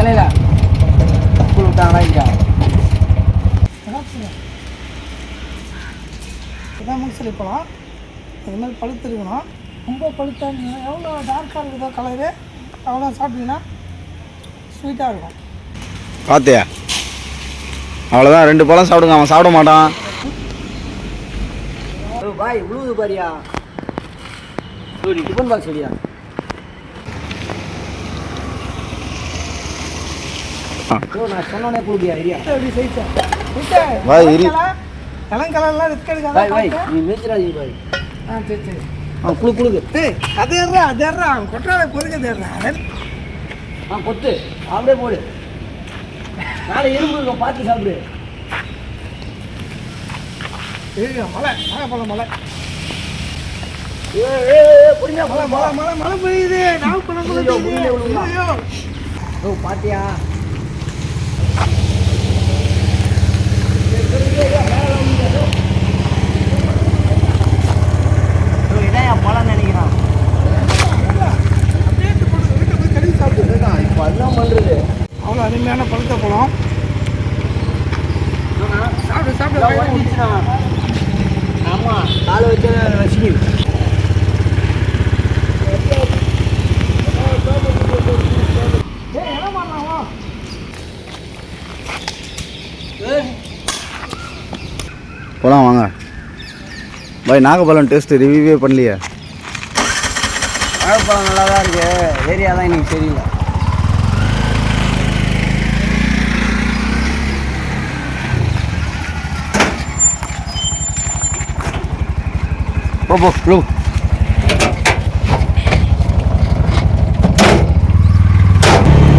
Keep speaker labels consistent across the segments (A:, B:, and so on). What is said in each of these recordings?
A: கிளையில ஸ்கூல் விட்டாங்களா இங்கே இதான் முன்சலி பழம் இது மாதிரி பழுத்து இருக்கணும் ரொம்ப பழுத்தாக இருந்தீங்கன்னா எவ்வளோ டார்க்காக இருக்குதோ கலரு அவ்வளோ சாப்பிட்டீங்கன்னா ஸ்வீட்டாக இருக்கும்.
B: பார்த்தியா அவ்வளோதான் ரெண்டு பழம் சாப்பிடுங்க. அவன் சாப்பிட மாட்டான்.
C: பாய் உழுவுது பாரியா? டிஃபன் பாக்ஸ் சரியா
B: பாய், இரு.
A: இளம் கலர்லாம் ரிஸ்க்
C: பாய் பாய் நீ மேய்ச்சலாதீங்க பாய்
A: ஆ சரி சரி.
C: ஆ குழு குழுக்கு
A: அது ஏறா அது ஏறா அவன் கொட்டால பொறுக்க தேடுறா.
C: ஆ கொத்து அப்படியே போடு. நாளை எறும்பு பார்த்து சாப்பிடு.
A: ஏய் மலை மலை பழம் மலை மலை மலை மலை பெய்யுது. நாள் பழம்
C: ஐயோ, பாத்தியா பழம் நினைக்கிறான்
A: அப்படியே எடுத்து போட்டு வீட்டுல போய் கழுவி சாப்பிடு
C: இப்போ அதுதான் பண்றது
A: அவ்வளோ அருமையான பழுத்த பழம் சாப்பிடு சாப்பிடு
C: இதெல்லாம்
A: வாயில ஊத்து.
C: வந்துச்சுன்னா. ஆமா காலை வச்சு ரசிக்கு
B: பாய் நாகப்பழம் டேஸ்ட் ரிவ்யூவே பண்ணலையே?
C: வாழைப்பழம் நல்லா தான் இருக்கு. ஏரியா தான் எனக்கு தெரியல.
B: போ போ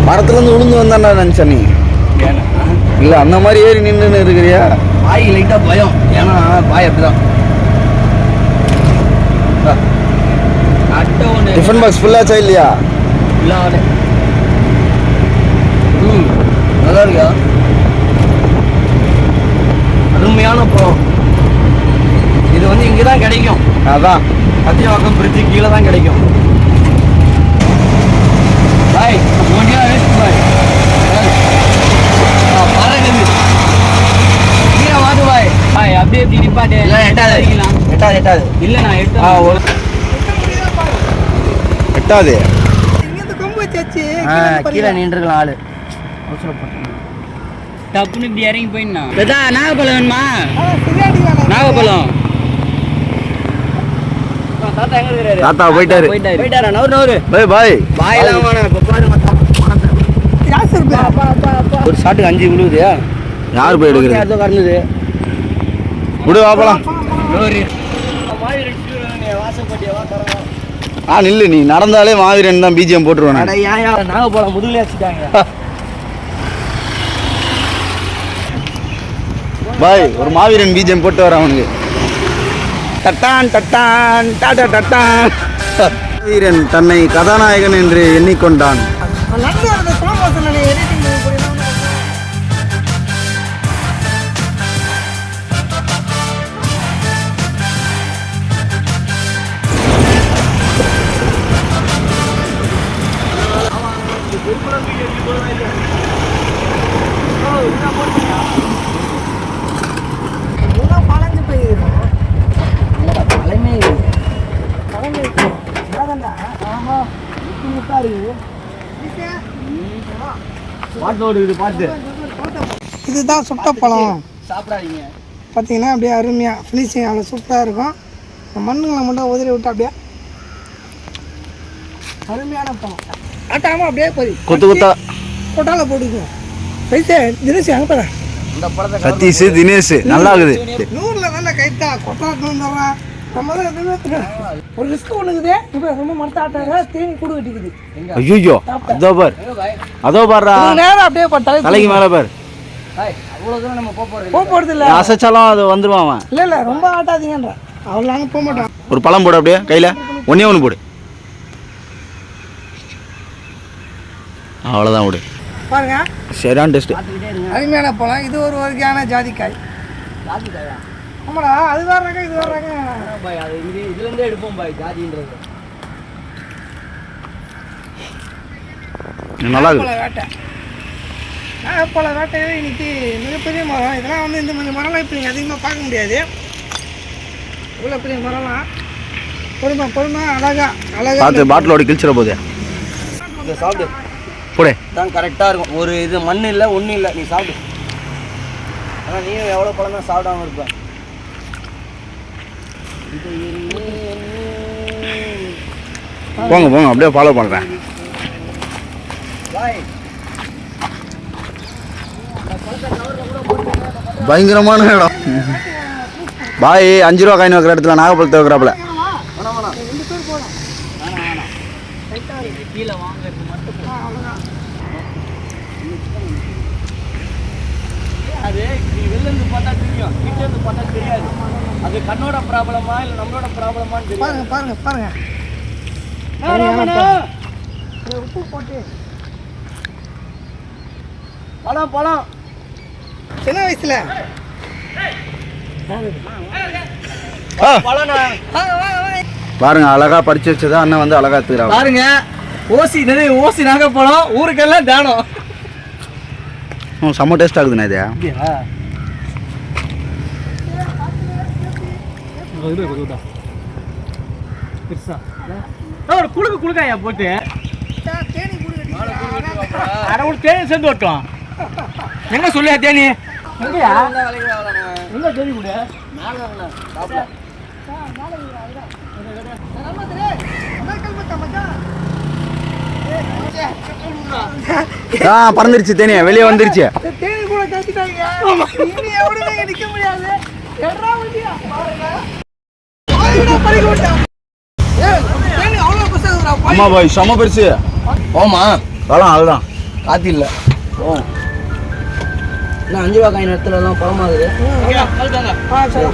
B: மரத்துலேருந்து விழுந்து வந்தான்டா நினச்சா நீ. இல்லை அந்த மாதிரி ஏறி நின்றுன்னு இருக்கிறியா?
C: பாய் லைட்டாக பயம். ஏன்னா பாய் அப்படிதான்.
B: டிஃபன் பாக்ஸ் ஃபுல்லாச்சா இல்லையா?
C: ம் நல்லா இருக்கா அருமையான பழம் இது வந்து இங்கே தான் கிடைக்கும்.
B: அதான்.
C: கத்திரவாக்கம் பிரிட்ஜு கீழே தான் கிடைக்கும் பாய் ஒன்றியா வேஸ்ட் பாய் பாருங்க கீழே வாது பாய் பாய் அப்படியே எப்படி நிப்பாட்டு? இல்லை எட்டாது. எட்டாது எட்டாது. இல்லை நான் எட்டு ஆ ஒரு
B: எட்டாது
A: இங்கேருந்து கொம்பு வச்சாச்சு
C: ஆ, கீழே நின்றுக்கலாம் ஆளு. அவசரப்பட்டு
D: டப்புன்னு இப்படி இறங்கி போயிடணும். பெதா நாகப்பழம் வேணுமா? நாகப்பழம்.
C: தாத்தா
B: போயிட்டாரு.
D: போயிட்டாரு.
C: போயிட்டாரா? நவரு நவரு
B: பாய் பாய்.
A: யாசு இருப்பா
C: ஒரு ஷாட்டுக்கு அஞ்சு விழுவுது
B: யார் போய் எடுக்கிறது? விடு வாப்பலாம். ஆ நில்லு நீ நடந்தாலே மாவீரன் தான் பிஜிஎம் போட்டுருவேன்.
C: நாகப்பழம் முதுகுல வச்சுட்டாங்க
B: பாய் ஒரு மாவீரன் பிஜிஎம் போட்டு வரேன் அவனுக்கு. டட்டான் டட்டான் டாடா டட்டான். மாவீரன் தன்னை கதாநாயகன் என்று எண்ணிக்கொண்டான்.
A: பழஞ்சு போயிருக்கும்
C: பழமே
A: பழஞ்சு அதான்டா ஆமா முட்டா இருக்குது
C: பாட்டு ஓடுது பாட்டு
A: இதுதான் சுட்ட பழம்.
C: சாப்பிடாதீங்க
A: பார்த்தீங்கன்னா அப்படியே அருமையாக ஃபினிஷிங் அவ்வளோ சூப்பராக இருக்கும். இந்த மண்ணுங்களை மட்டும் உதறி விட்டு அப்படியே அருமையான பழம். ஆட்டாமல் அப்படியே போய்
B: கொத்து கொத்தா.
A: கொட்டால போட்டுக்கும் பைசே தினேஷ்
C: பழத்தை
B: சதீஷ் தினேஷ் நல்லா இருக்குது
A: நூறில் தானே கைத்தா கொட்டாட்டு தர்றேன் நம்ம தான். ஒரு ரிஸ்க் ஒன்றுக்குது இப்போ ரொம்ப மரத்த ஆட்டாங்க தேனி கூடு கட்டிக்குது.
B: ஐயோ அதோ பார். அதோ பாருடா
A: நேரம் அப்படியே பட்டாலே
B: தலைக்கு மேலே பார்.
C: பாய் அவ்வளோ தூரம் நம்ம போக போகிறது
A: போக போகிறது இல்லை.
B: அசைச்சாலும் அது வந்துருவான் அவன்.
A: இல்லை இல்லை ரொம்ப ஆட்டாதீங்கன்ற. அவ்வளோ நாங்கள் போக மாட்டோம்.
B: ஒரு பழம் போடு அப்படியே கையில். ஒன்றே ஒன்று போடு. அவ்வளோதான் விடு.
A: பாருங்க.
B: சரியான
C: இருங்க
A: அருமையான பழம். இது ஒரு வகையான ஜாதிக்காய்.
C: ஜாதிக்காயா?
A: ஆமாடா அது வேற ரகம் இது வேற ரகம்.
C: பாய் அது இது இதுலேருந்தே எடுப்போம் பாய் ஜாதின்றது.
B: நல்லா இருக்குது
A: பழ வேட்டை. பல வேட்டையில இன்னைக்கு மிகப்பெரிய மரம். இதெல்லாம் வந்து இந்த மாதிரி மரம்லாம் இப்போ நீங்கள் அதிகமாக பார்க்க முடியாது. இவ்வளோ பெரிய மரம்லாம் பொறுமை பொறுமை அழகா அழகா
B: பாட்டிலோட கிழிச்சிட போதே.
C: இதை சாப்பிடு.
B: போடே.
C: தான் கரெக்டாக இருக்கும். ஒரு இது மண் இல்லை ஒன்றும் இல்லை நீ சாப்பிடு. ஆனால் நீயும் எவ்வளோ பழம் தான் சாப்பிடாம இருப்ப.
B: போங்க போங்க. அப்படியே ஃபாலோ பண்ணுறேன்
C: பாய்
B: பயங்கரமான இடம். பாய் அஞ்சு ரூபா காயின் வைக்கிற இடத்துல நாகப்பழத்தை வைக்கிறாப்புல
C: வேணாம் வேணாம்
A: ரெண்டு பேர் போகலாம்
D: கீழே வாங்குறது மட்டும்
C: அது நீ வெளில இருந்து பார்த்தா தெரியும் கிட்ட இருந்து பார்த்தா தெரியாது அது கண்ணோட ப்ராப்ளமா இல்லை நம்மளோட ப்ராப்ளமான்னு தெரியும்
A: பாருங்க பாருங்க பாருங்க. உப்பு போட்டு.
C: பழம் பழம்.
A: சின்ன வயசுல.
B: பாருங்க அழகா பறிச்சு வச்சதா அண்ணன் வந்து அழகா எடுத்துக்கிறாங்க.
C: பாருங்க ஓசி நிறைய ஓசி நாகப்பழம் ஊருக்கெல்லாம் தானம்.
B: செம்ம டேஸ்ட் ஆகுதுண்ணா இது.
C: குளுக்கு குளுக்காயா போட்டு?
A: தே- தேனி குடுக்கட்டி
C: அட ஒரு தேனி சேர்ந்து ஓட்டும் எங்க சொல்லியா தேனி? எங்கயா? எங்க தேனி கூட
B: ஆ பறந்துருச்சு தேனி வெளியே வந்துருச்சு.
A: தேனி கூட இங்க நிக்க முடியாது.
B: அம்மா பாய் செம்ம பெருசு
C: ஓமா
B: பழம் அதுதான்
C: காத்தி இல்ல ஓ அஞ்சு ரூபா காயின் இடத்துல எல்லாம் பழமாகுது
A: ஆ சரி